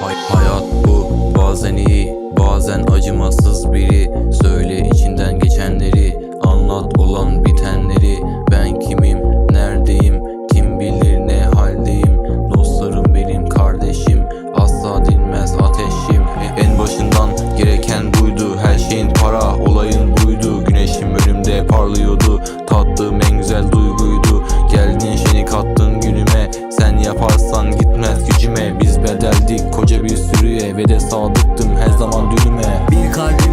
Hay hayat bu. Bazen iyi bazen acımasız biri. Söyle içinden geçenleri anlat olan bitenleri. Ben kimim neredeyim kim bilir ne haldeyim. Dostlarım benim kardeşim. Asla dinmez ateşim. En başından gereken buydu. Her şeyin para olayın buydu. Güneşim önümde parlıyordu. Tattığım en güzel duyguydu. Geldin bedeldik koca bir sürüye ve de sadıktım her zaman dünüme Bir kalbim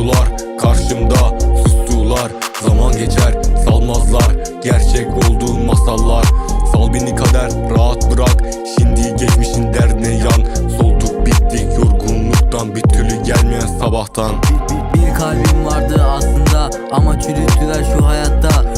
konuştular Karşımda sustular. Zaman geçer salmazlar. Gerçek oldu masallar. Sal beni kader rahat bırak. Şimdi geçmişin derdine yan. Solduk bittik yorgunluktan Bir türlü gelmeyen sabahtan. Bir kalbim vardı aslında. Ama çürüttüler şu hayatta